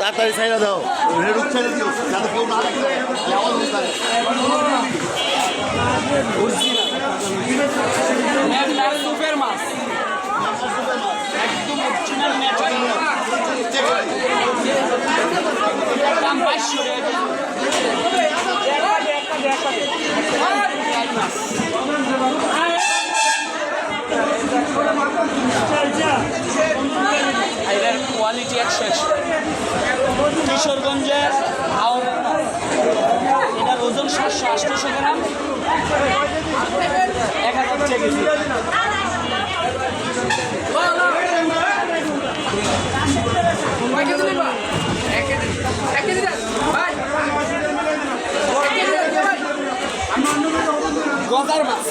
তাড়াতাড়ি ছাইরা দাও রেডুক ছেড়ে দিও যাতে কেউ না দেখে আওয়াজ উঠায়। মেঘনার সুপের মাছ একদম অরিজিনাল ন্যাচারাল দাম বাইশশো টাকা এটার কোয়ালিটি একশো একশো কিশোরগঞ্জের হাওড়ের মাছ। এটার ওজন সাতশো আটশোশো গ্রাম এক হাজার টাকা কেজি গজার মাছ।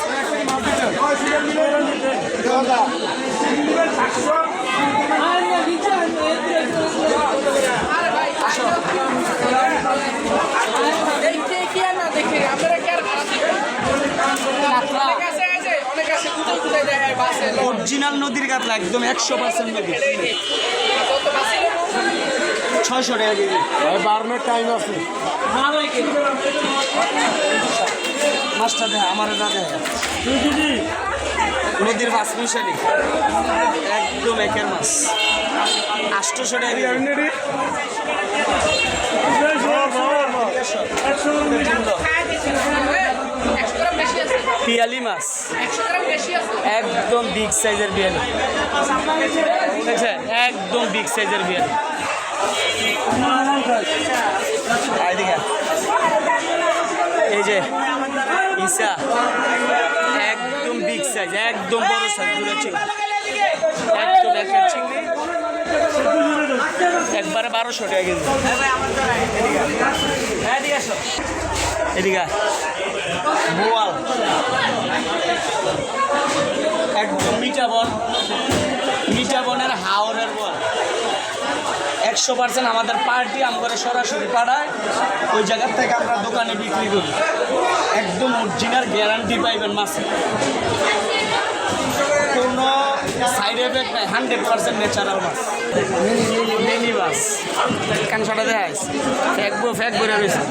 অরিজিনাল নদীর কাতলা একদম একশো পার্সেন্ট নদী। ছয়শো টাকা কেজি। ভাই টাইম আছে। মাছটা দেয় আমার এটা দেয় নদীর মাছ মিশালি একদম একের মাছ। আষ্টশো টাকা। পিয়ালি মাছ। একদম বিগ সাইজের বিয়ালি একদম বিগ সাইজের বিয়ালি এই যে ইসা একদম বিগ সাইজ একদম বড় সাইজ পুরো একদম একের চিংড়ি। একবারে বারোশো টাকা কেজি। বোয়াল একদম মিঠা বন। মিঠা বনের হাওরের বল একশো পার্সেন্ট আমাদের পার্টি আমরা সরাসরি পাড়ায় ওই জায়গার থেকে আমরা দোকানে বিক্রি করি। একদম অরিজিনাল গ্যারান্টি পাইবেন মাছ কোনো সাইড এফেক্ট নাই হান্ড্রেড পার্সেন্ট ন্যাচারাল মাছ। মিনি মাছ। কানসাটা দেখাইস ফেকবো ফেক করে রয়েছে।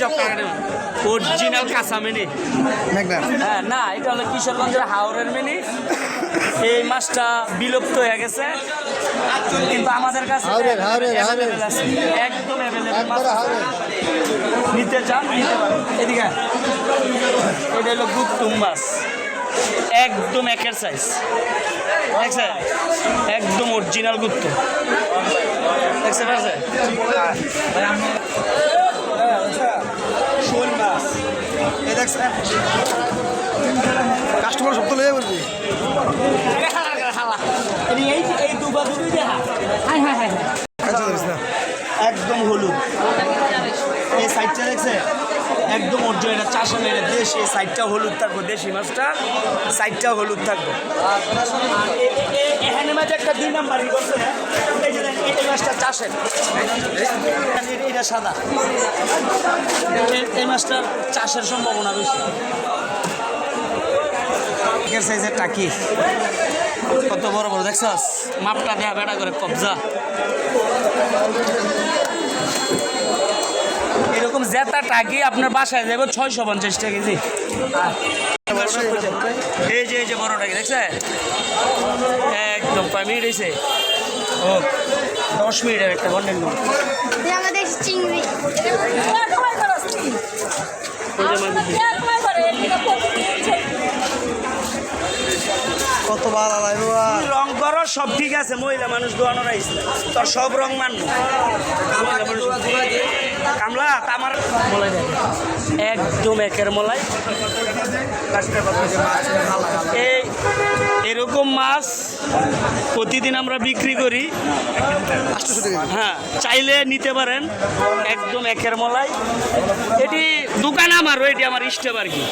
সব কারণে অরিজিনাল কাঁচা মিনি। হ্যাঁ না এটা হলো কিশোরগঞ্জের হাওড়ের মিনি। এই মাছটা বিলুপ্ত হয়ে গেছে। কিন্তু আমাদের কাছে। একদম। নিতে চান নিতে পারেন। এদিকে। এটা হলো গুপ্তুম মাছ। একদম একের সাইজ দেখছে একদম অরিজিনাল গুপ্ত দেখছে পারছে কাস্টমার সব তো লেগে বলবি। একদম হলুদ। এই সাইডটা দেখছে? একদম অরিজিনাল এটা চাষা মেরে দেশ সাইডটা হলুদ থাকব দেশি মাছটা সাইডটা হলুদ থাকব। এখানে মাঝে একটা দুই নাম্বার করছে হ্যাঁ? এই মাছটা চাষের। এটা সাদা। এই মাছটার চাষের সম্ভাবনা বেশি। একের সাইজের টাকি। কত বড় বড় দেখছস? মাপটা দেয়া বেড়া করে কবজা। এরকম জেতা টাকি আপনার বাসায় যাবে ছয়শো পঞ্চাশ টাকা কেজি। এই যে এই যে বড় টাকি দেখছে? একদম কয় মিনিট হয়েছে ও দশ মিনিটের একটা ঘন্টের নোট চিংড়ি রং করো সব ঠিক আছে মহিলা মানুষ দোয়ানোর আইসে। তোর সব রং মান কামলা আমার মলাই একদম একের মলাই। এই এরকম মাছ প্রতিদিন আমরা বিক্রি করি। হ্যাঁ চাইলে নিতে পারেন। একদম একের মলাই। এটি দোকান আমারও এটি আমার স্টেপ আর কি।